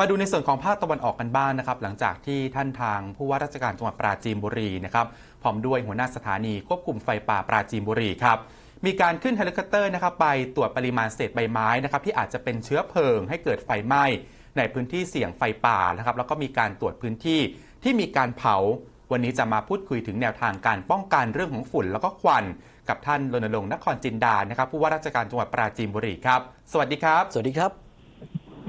มาดูในส่วนของภาคตะวันออกกันบ้างนะครับ หลังจากที่ท่านทางผู้ว่าราชการจังหวัดปราจีนบุรีนะครับพร้อมด้วยหัวหน้าสถานีควบคุมไฟป่าปราจีนบุรีครับมีการขึ้นเฮลิคอปเตอร์นะครับไปตรวจปริมาณเศษใบไม้นะครับที่อาจจะเป็นเชื้อเพลิงให้เกิดไฟไหม้ในพื้นที่เสี่ยงไฟป่านะครับแล้วก็มีการตรวจพื้นที่ที่มีการเผา วันนี้จะมาพูดคุยถึงแนวทางการป้องกันเรื่องของฝุ่นแล้วก็ควัน กับท่านรณรงค์นครจินดานะครับผู้ว่าราชการจังหวัดปราจีนบุรีครับ สวัสดีครับ สวัสดีครับ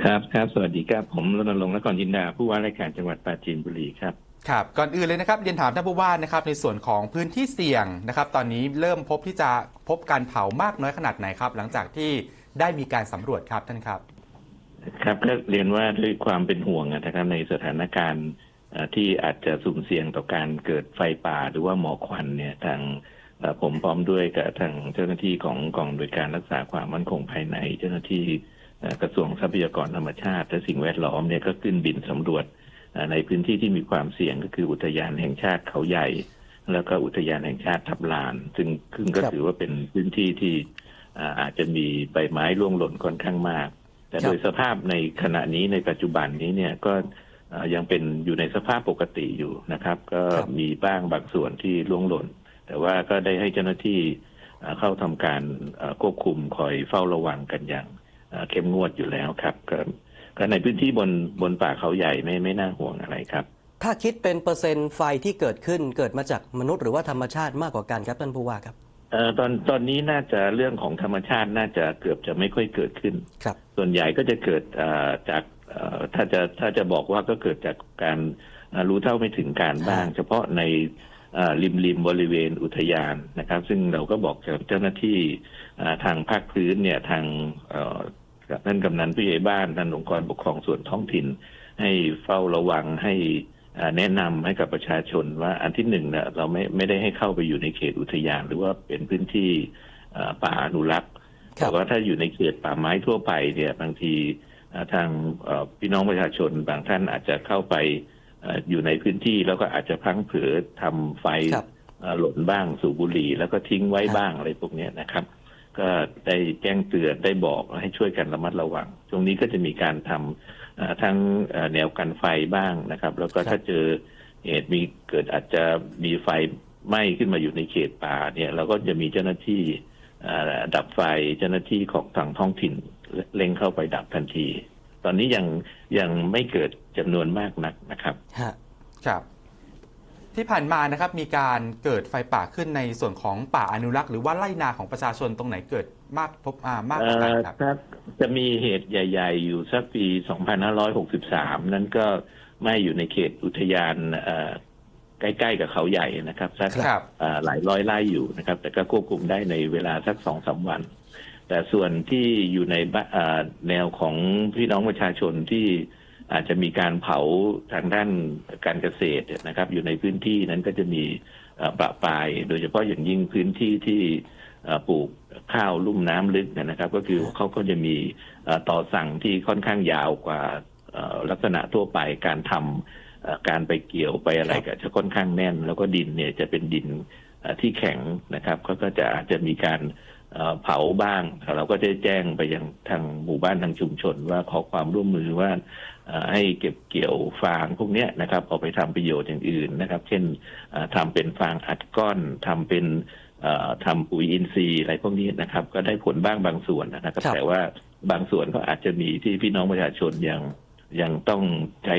ครับครับ สวัสดีครับ ผมรณรงค์นครจินดา ผู้ว่าราชการจังหวัดปราจีนบุรีครับครับก่อนอื่นเลยนะครับเรียนถามท่านผู้ว่านะครับในส่วนของพื้นที่เสี่ยงนะครับ ตอนนี้เริ่มพบที่จะพบการเผามากน้อยขนาดไหนครับ หลังจากที่ได้มีการสำรวจครับท่านครับ ครับก็เรียนว่าด้วยความเป็นห่วงนะครับในสถานการณ์เอ่อที่อาจจะสุ่มเสี่ยงต่อการเกิดไฟป่าหรือว่าหมอกควันเนี่ยทางเอ่อผมพร้อมด้วยกับทางเจ้าหน้าที่ของกองโดยการรักษาความมั่นคงภายในเจ้าหน้าที่เอ่อ กระทรวงทรัพยากรธรรมชาติและสิ่งแวดล้อมเนี่ยก็ขึ้นบินสำรวจเอ่อในพื้นที่ที่มีความเสี่ยงก็คืออุทยานแห่งชาติเขาใหญ่ แล้วก็อุทยานแห่งชาติทับลาน ซึ่งซึ่งก็ครับถือว่าเป็นพื้นที่ที่อ่าอาจจะมีใบไม้ร่วงหล่นค่อนข้างมาก แต่ครับโดยสภาพในขณะนี้ในปัจจุบันนี้เนี่ยก็เอ่อยังเป็นอยู่ในสภาพปกติอยู่นะครับ ก็มีบ้างบางส่วนที่ล่วงหล่น แต่ว่าก็ได้ให้เจ้าหน้าที่เอ่อเข้าทำการเอ่อควบคุมคอยเฝ้าระวังกันอย่าง เอ่อเข้มงวดอยู่แล้วครับก็ก็ในพื้นที่บนบนป่าเขาใหญ่ไม่ไม่น่าห่วงอะไรครับ ถ้าคิดเป็นเปอร์เซ็นต์ไฟที่เกิดขึ้นเกิดมาจากมนุษย์หรือว่าธรรมชาติมากกว่ากันครับท่านผู้ว่าครับเอ่อตอนตอนนี้น่าจะเรื่องของธรรมชาติน่าจะเกือบจะไม่ค่อยเกิดขึ้นครับส่วนใหญ่ก็จะเกิดเอ่อจากเอ่อถ้าจะถ้าจะบอกว่าก็เกิดจากการเอ่อรู้เท่าไม่ถึงการบ้างฮะเฉพาะในเอ่อ ริมริมบริเวณอุทยานนะครับ ซึ่งเราก็บอกกับเจ้าหน้าที่เอ่อทางภาคพื้นเนี่ยทางเอ่อกับท่านกำนันผู้ใหญ่บ้านท่านองค์กรปกครองส่วนท้องถิ่น ให้เฝ้าระวังให้เอ่อแนะนำให้กับประชาชนว่าอันที่หนึ่งเนี่ยเราไม่ไม่ได้ให้เข้าไปอยู่ในเขตอุทยาน หรือว่าเป็นพื้นที่เอ่อป่าอนุรักษ์ครัแต่บว่าถ้าอยู่ในเขตป่าไม้ทั่วไปเนี่ยบางทีเอ่อทางเอ่อพี่น้องประชาชนบางท่านอาจจะเข้าไปเอ่ออยู่ในพื้นที่แล้วก็อาจจะพลั้งเผลอทำไฟครับเอ่อหล่นบ้างสูบบุหรี่ แล้วก็ทิ้งไว้ครับบ้างอะไรพวกเนี้ยนะครับ ก็ได้แจ้งเตือนได้บอกให้ช่วยกันระมัดระวังตรงนี้ก็จะมีการทำเอ่อทั้งเอ่อแนวกันไฟบ้างนะครับ แล้วก็ถ้าเจอเหตุมีเกิดอาจจะมีไฟไหม้ขึ้นมาอยู่ในเขตป่าเนี่ยเราก็จะมีเจ้าหน้าที่เอ่อดับไฟเจ้าหน้าที่ของทางท้องถิ่นเร่งเข้าไปดับทันที ตอนนี้ยังยังไม่เกิดจำนวนมากนักนะครับฮะครับ ที่ผ่านมานะครับมีการเกิดไฟป่าขึ้นในส่วนของป่าอนุรักษ์หรือว่าไร่นาของประชาชนตรงไหนเกิดมากพบอ่ามากกว่ากันครับเอ่อถ้าจะมีเหตุใหญ่ ๆ อยู่สักปี 2563 นั้นก็ไม่อยู่ในเขตอุทยานเอ่อใกล้ๆกับเขาใหญ่นะครับสักครับ เอ่อหลายร้อยไร่อยู่นะครับ แต่ก็ควบคุมได้ในเวลาสักสองสามวัน แต่ส่วนที่อยู่ในแนวของพี่น้องประชาชนที่อาจจะมีการเผาทางด้านการเกษตรนะครับ อยู่ในพื้นที่นั้นก็จะมีประปาย โดยเฉพาะอย่างยิ่งพื้นที่ที่ปลูกข้าวลุ่มน้ำลึกนะครับ ก็คือเขาก็จะมีต่อสั่งที่ค่อนข้างยาวกว่าลักษณะทั่วไปการทำเอ่อการไปเกี่ยวไปอะไรก็จะค่อนข้างแน่น แล้วก็ดินเนี่ยจะเป็นดินที่แข็งนะครับเขาก็จะอาจจะมีการ เอ่อเผาบ้างเราก็ได้แจ้งไปยังทางหมู่บ้านทางชุมชน ว่าขอความร่วมมือว่าเอ่อให้เก็บเกี่ยวฟางพวกเนี้ยนะครับเอาไปทำประโยชน์อย่างอื่นนะครับ เช่นเอ่อทำเป็นฟางอัดก้อนทำเป็นเอ่อทำปุ๋ยอินทรีย์อะไรพวกนี้นะครับ ก็ได้ผลบ้างบางส่วนนะครับครับ แต่ว่าบางส่วนก็อาจจะมีที่พี่น้องประชาชนยังยังต้องใช้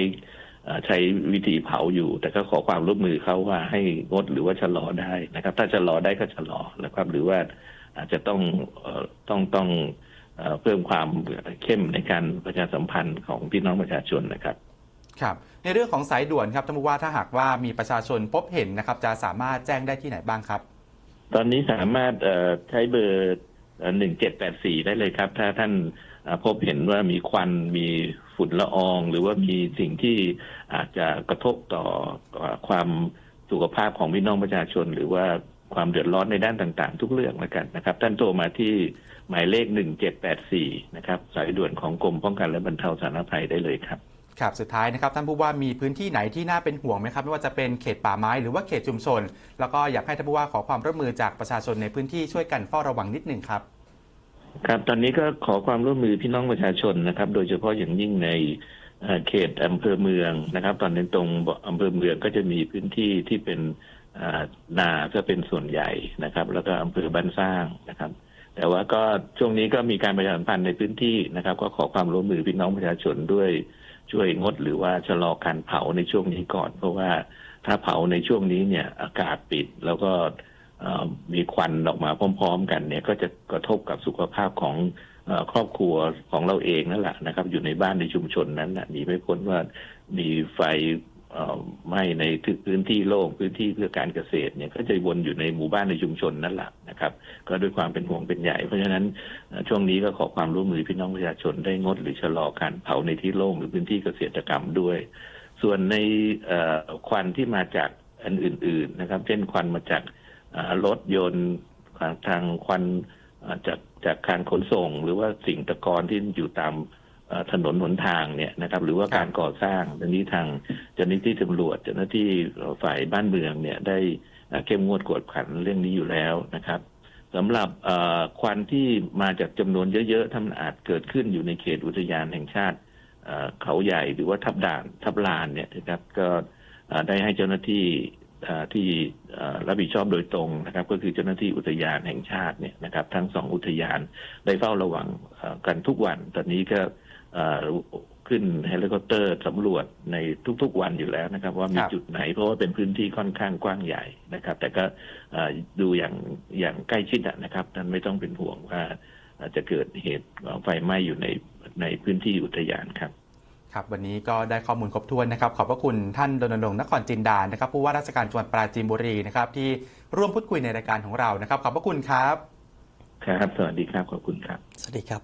เอ่อใช้วิธีเผาอยู่ แต่ก็ขอความร่วมมือเขาว่าให้งดหรือว่าชะลอได้นะครับ ถ้าชะลอได้ก็ชะลอนะครับ หรือว่า อาจจะต้องเอ่อต้องต้องเอ่อเพิ่มความเข้มในการประชาสัมพันธ์ของพี่น้องประชาชนนะครับครับในเรื่องของสายด่วนครับท่านผู้ว่าถ้าหากว่ามีประชาชนพบเห็นนะครับ จะสามารถแจ้งได้ที่ไหนบ้างครับ ตอนนี้สามารถเอ่อใช้เบอร์หนึ่งเจ็ดแปดสี่ได้เลยครับ ถ้าท่านเอ่อพบเห็นว่ามีควันมีฝุ่นละออง หรือว่ามีสิ่งที่อาจจะกระทบต่อต่อความสุขภาพของพี่น้องประชาชน หรือว่า ความเดือดร้อนในด้านต่างๆ ทุกเรื่องแล้วกันนะครับ ท่านโทรมาที่หมายเลขหนึ่งเจ็ดแปดสี่นะครับสายด่วนของกรมป้องกันและบรรเทาสาธารณภัยได้เลยครับครับสุดท้ายนะครับท่านผู้ว่ามีพื้นที่ไหนที่น่าเป็นห่วงไหมครับ ไม่ว่าจะเป็นเขตป่าไม้หรือว่าเขตชุมชน แล้วก็อยากให้ท่านผู้ว่าขอความร่วมมือจากประชาชนในพื้นที่ช่วยกันเฝ้าระวังนิดหนึ่งครับครับตอนนี้ก็ขอความร่วมมือพี่น้องประชาชนนะครับ โดยเฉพาะอย่างยิ่งในเอ่อเขตอำเภอเมืองนะครับ ตอนนี้ตรงอำเภอเมืองก็จะมีพื้นที่ที่เป็นอ่า นาก็เป็นส่วนใหญ่นะครับ แล้วก็อำเภอบ้านสร้างนะครับ แต่ว่าก็ช่วงนี้ก็มีการประชาสัมพันธ์ในพื้นที่นะครับ ก็ขอความร่วมมือพี่น้องประชาชนด้วยช่วยงดหรือว่าชะลอการเผาในช่วงนี้ก่อน เพราะว่าถ้าเผาในช่วงนี้เนี่ยอากาศปิดแล้วก็มีควันออกมาพร้อม ๆ กันเนี่ยก็จะกระทบกับสุขภาพของครอบครัวของเราเองนั่นแหละนะครับ อยู่ในบ้านในชุมชนนั้นนะหนีไม่พ้นว่ามีไฟ ไหม้ในพื้นที่โล่งพื้นที่เพื่อการเกษตรเนี่ยก็จะวนอยู่ในหมู่บ้านในชุมชนนั่นแหละนะครับ ก็ด้วยความเป็นห่วงเป็นใหญ่ เพราะฉะนั้นช่วงนี้ก็ขอความร่วมมือพี่น้องประชาชนได้งดหรือชะลอการเผาในที่โล่งหรือพื้นที่เกษตรกรรมด้วย ส่วนในควันที่มาจากอันอื่น ๆนะครับ เช่นควันมาจากรถยนต์ทางควันจากจากการขนส่ง หรือว่าสิ่งตะกอนที่อยู่ตาม ถนนหนทางเนี่ยนะครับ หรือว่าการก่อสร้างตอนนี้ทางเจ้าหน้าที่ตำรวจเจ้าหน้าที่ฝ่ายบ้านเมืองเนี่ยได้อ่าเข้มงวดกวดขันเรื่องนี้อยู่แล้วนะครับสำหรับเอ่อควันที่มาจากจำนวนเยอะๆถ้ามันอาจเกิดขึ้นอยู่ในเขตอุทยานแห่งชาติเอ่อเขาใหญ่หรือว่าทับด่านทับลานเนี่ยนะครับก็เอ่อได้ให้เจ้าหน้าที่เอ่อที่เอ่อรับผิดชอบโดยตรงนะครับ ก็คือเจ้าหน้าที่อุทยานแห่งชาติเนี่ยนะครับ ทั้งสองอุทยานได้เฝ้าระวังเอ่อกันทุกวันตอนนี้ก็เอ่อ ขึ้นเฮลิคอปเตอร์สำรวจในทุกๆวันอยู่แล้วนะครับ ว่ามีครับจุดไหนเพราะว่าเป็นพื้นที่ค่อนข้างกว้างใหญ่นะครับ แต่ก็เอ่อดูอย่างอย่างใกล้ชิดอะนะครับท่านไม่ต้องเป็นห่วงว่าอาจจะเกิดเหตุไฟไหม้อยู่ในในพื้นที่อุทยานครับครับวันนี้ก็ได้ข้อมูลครบถ้วนนะครับ ขอบพระคุณท่านดนรงค์นครจินดานะครับผู้ว่าราชการจังหวัดปราจีนบุรีนะครับที่ร่วมพูดคุยในรายการของเรานะครับ ขอบพระคุณครับ ครับ สวัสดีครับขอบคุณครับ สวัสดีครับ